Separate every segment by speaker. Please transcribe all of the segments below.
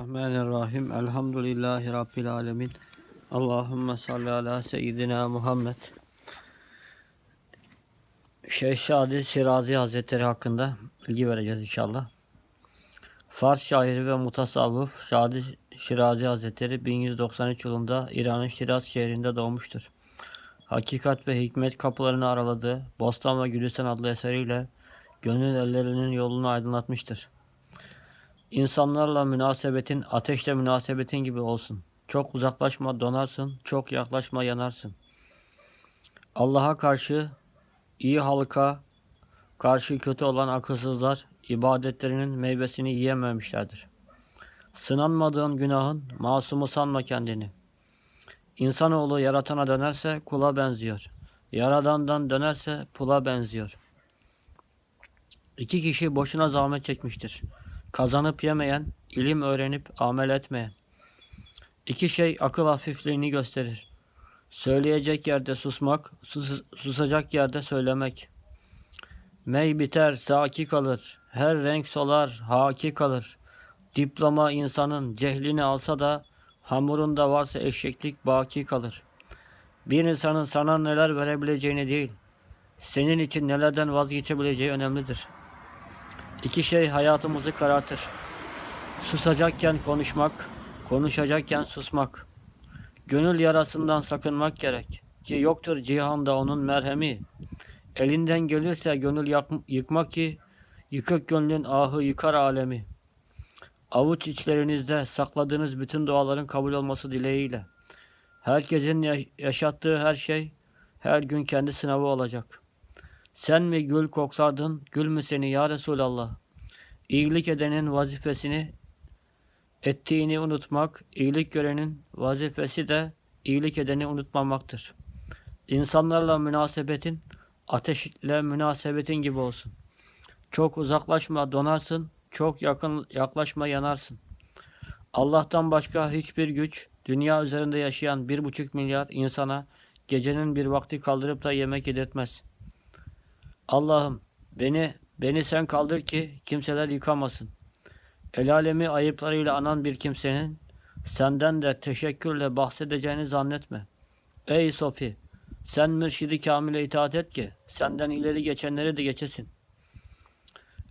Speaker 1: Bismillahirrahmanirrahim. Elhamdülillahi Rabbil alemin. Allahümme salli ala seyyidina Muhammed. Şeyh Şadi Sirazi Hazretleri hakkında bilgi vereceğiz inşallah. Fars şairi ve mutasavvıf Şadi Şirazi Hazretleri 1193 yılında İran'ın Şiraz şehrinde doğmuştur. Hakikat ve hikmet kapılarını araladığı Bostan ve Gülistan adlı eseriyle gönül ellerinin yolunu aydınlatmıştır. İnsanlarla münasebetin ateşle münasebetin gibi olsun. Çok uzaklaşma donarsın, çok yaklaşma yanarsın. Allah'a karşı iyi halka karşı kötü olan akılsızlar ibadetlerinin meyvesini yiyememişlerdir. Sınanmadığın günahın masumu sanma kendini. İnsanoğlu yaratana dönerse kula benziyor. Yaradandan dönerse pula benziyor. İki kişi boşuna zahmet çekmiştir. Kazanıp yemeyen, ilim öğrenip amel etmeyen. İki şey akıl hafifliğini gösterir. Söyleyecek yerde susmak, sus- susacak yerde söylemek. Mey biter, saki kalır. Her renk solar, haki kalır. Diploma insanın cehlini alsa da hamurunda varsa eşeklik baki kalır. Bir insanın sana neler verebileceğini değil, senin için nelerden vazgeçebileceği önemlidir. İki şey hayatımızı karartır. Susacakken konuşmak, konuşacakken susmak. Gönül yarasından sakınmak gerek. Ki yoktur cihanda onun merhemi. Elinden gelirse gönül yıkmak ki, yıkık gönlün ahı yıkar alemi. Avuç içlerinizde sakladığınız bütün duaların kabul olması dileğiyle. Herkesin ya- yaşattığı her şey her gün kendi sınavı olacak. Sen mi gül koklardın, gül mü seni ya Resulallah? İyilik edenin vazifesini ettiğini unutmak, iyilik görenin vazifesi de iyilik edeni unutmamaktır. İnsanlarla münasebetin ateşle münasebetin gibi olsun. Çok uzaklaşma donarsın, çok yakın yaklaşma yanarsın. Allah'tan başka hiçbir güç dünya üzerinde yaşayan bir buçuk milyar insana gecenin bir vakti kaldırıp da yemek yedirtmez. Allah'ım beni beni sen kaldır ki kimseler yıkamasın. El alemi ayıplarıyla anan bir kimsenin senden de teşekkürle bahsedeceğini zannetme. Ey Sofi sen mürşidi kamile itaat et ki senden ileri geçenleri de geçesin.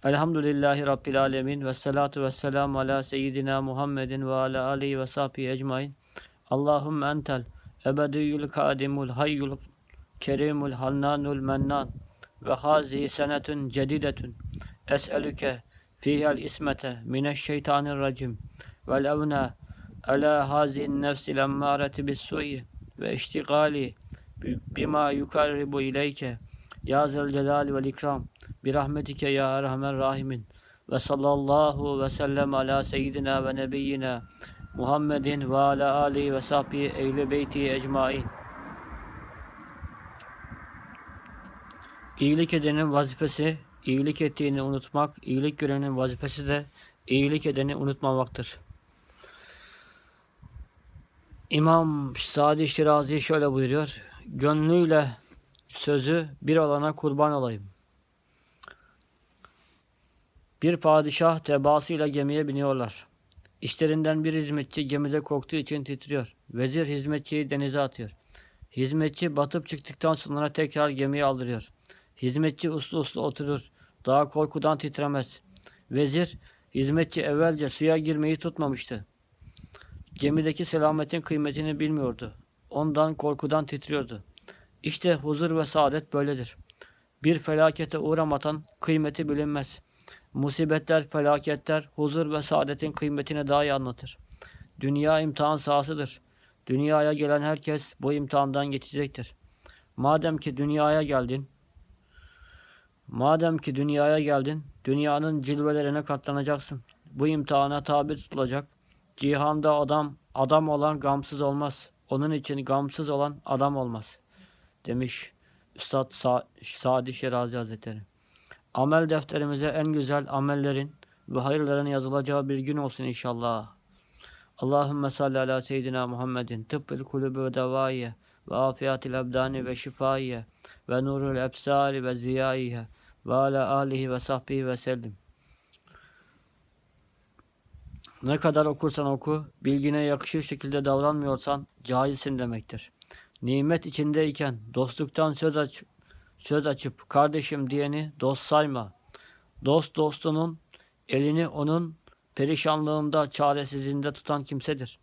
Speaker 1: Elhamdülillahi Rabbil alemin ve salatu ve selamu ala seyyidina Muhammedin ve ala alihi ve sahbihi ecmain. Allahümme entel ebediyyül kadimul hayyul kerimul hannanul mennan ve hazihi senetun cedidetun. Es'elüke fihel ismete mineşşeytanirracim. Vel evne ala hazihin nefsil emmâreti bis su'i ve iştigali bima yukarribu ileyke. Ya zel celali vel ikram. Bi rahmetike ya erhamer rahimin. Ve sallallahu ve sellem ala seyyidina ve nebiyyina Muhammedin ve ala alihi ve sahbihi eyle beyti ecmain. İyilik edenin vazifesi iyilik ettiğini unutmak, iyilik görenin vazifesi de iyilik edeni unutmamaktır. İmam Sadi Şirazi şöyle buyuruyor. Gönlüyle sözü bir olana kurban olayım. Bir padişah tebaasıyla gemiye biniyorlar. İşlerinden bir hizmetçi gemide korktuğu için titriyor. Vezir hizmetçiyi denize atıyor. Hizmetçi batıp çıktıktan sonra tekrar gemiye aldırıyor. Hizmetçi uslu uslu oturur. Daha korkudan titremez. Vezir, hizmetçi evvelce suya girmeyi tutmamıştı. Gemideki selametin kıymetini bilmiyordu. Ondan korkudan titriyordu. İşte huzur ve saadet böyledir. Bir felakete uğramadan kıymeti bilinmez. Musibetler, felaketler, huzur ve saadetin kıymetini daha iyi anlatır. Dünya imtihan sahasıdır. Dünyaya gelen herkes bu imtihandan geçecektir. Madem ki dünyaya geldin, madem ki dünyaya geldin, dünyanın cilvelerine katlanacaksın. Bu imtihana tabi tutulacak. Cihanda adam, adam olan gamsız olmaz. Onun için gamsız olan adam olmaz. Demiş Üstad Sa Sadi Şirazi Hazretleri. Amel defterimize en güzel amellerin ve hayırların yazılacağı bir gün olsun inşallah. Allahümme salli ala seyyidina Muhammedin tıbbül kulübü ve devaiye ve afiyatil ebdani ve şifaiye ve nurul ebsari ve ziyaiye ve ala alihi ve sahbihi ve sellim. Ne kadar okursan oku, bilgine yakışır şekilde davranmıyorsan cahilsin demektir. Nimet içindeyken dostluktan söz aç söz açıp kardeşim diyeni dost sayma. Dost dostunun elini onun perişanlığında, çaresizliğinde tutan kimsedir.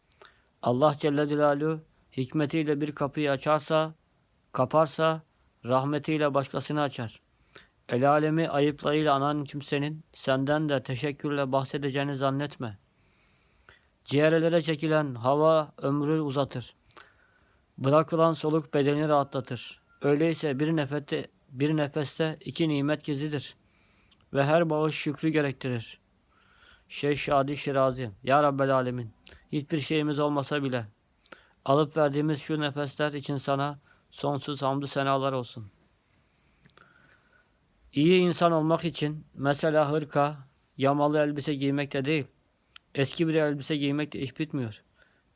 Speaker 1: Allah Celle Celaluhu hikmetiyle bir kapıyı açarsa, kaparsa rahmetiyle başkasını açar. El alemi ayıplarıyla anan kimsenin senden de teşekkürle bahsedeceğini zannetme. Ciğerlere çekilen hava ömrü uzatır. Bırakılan soluk bedeni rahatlatır. Öyleyse bir nefeste, bir nefeste iki nimet gizlidir. Ve her bağış şükrü gerektirir. Şeyh Şadi Şirazi Ya Rabbel Alemin Hiçbir şeyimiz olmasa bile alıp verdiğimiz şu nefesler için sana sonsuz hamdü senalar olsun. İyi insan olmak için mesela hırka, yamalı elbise giymekte değil, eski bir elbise giymekte iş bitmiyor.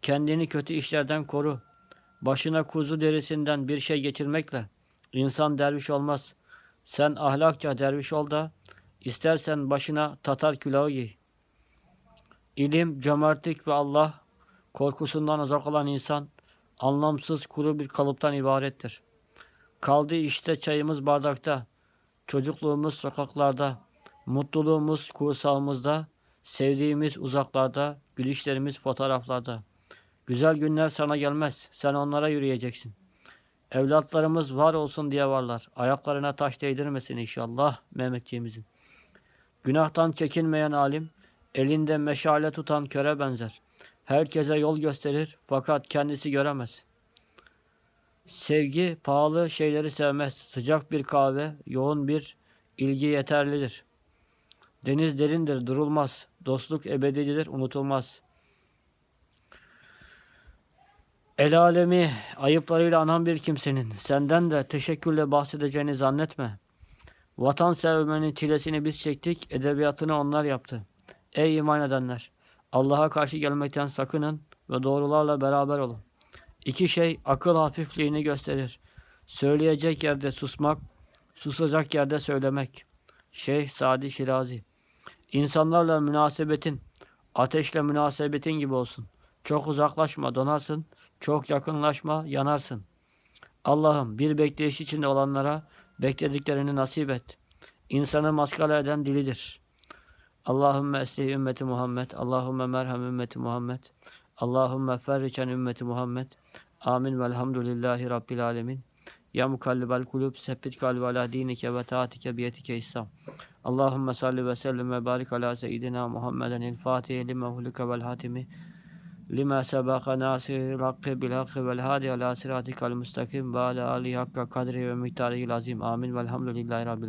Speaker 1: Kendini kötü işlerden koru. Başına kuzu derisinden bir şey geçirmekle insan derviş olmaz. Sen ahlakça derviş ol da istersen başına tatar külahı giy. İlim, cömertlik ve Allah korkusundan uzak olan insan anlamsız kuru bir kalıptan ibarettir. Kaldı işte çayımız bardakta, çocukluğumuz sokaklarda, mutluluğumuz kursağımızda, sevdiğimiz uzaklarda, gülüşlerimiz fotoğraflarda. Güzel günler sana gelmez, sen onlara yürüyeceksin. Evlatlarımız var olsun diye varlar. Ayaklarına taş değdirmesin inşallah Mehmetçiğimizin. Günahtan çekinmeyen alim, elinde meşale tutan köre benzer. Herkese yol gösterir fakat kendisi göremez. Sevgi pahalı şeyleri sevmez. Sıcak bir kahve, yoğun bir ilgi yeterlidir. Deniz derindir, durulmaz. Dostluk ebedidir, unutulmaz. El alemi ayıplarıyla anan bir kimsenin senden de teşekkürle bahsedeceğini zannetme. Vatan sevmenin çilesini biz çektik, edebiyatını onlar yaptı. Ey iman edenler! Allah'a karşı gelmekten sakının ve doğrularla beraber olun. İki şey akıl hafifliğini gösterir. Söyleyecek yerde susmak, susacak yerde söylemek. Şeyh Sadi Şirazi İnsanlarla münasebetin, ateşle münasebetin gibi olsun. Çok uzaklaşma, donarsın. Çok yakınlaşma, yanarsın. Allah'ım bir bekleyiş içinde olanlara beklediklerini nasip et. İnsanı maskara eden dilidir. Allahümme eslih ümmeti Muhammed. Allahümme merhem ümmeti Muhammed. Allahümme ferriçen ümmeti Muhammed. Amin velhamdülillahi Rabbil alemin. Ya mukallibel kulub sebbit kalbi ala dinike ve taatike biyetike İslam. Allahümme salli ve sellim ve barik ala seyyidina Muhammeden il fatihi lima hulika vel hatimi lima sebaka nasiril hakkı bil hakkı vel hadi ala sıratikal müstakim ve ala ali hakka kadri ve miktarihil azim. Amin velhamdülillahi Rabbil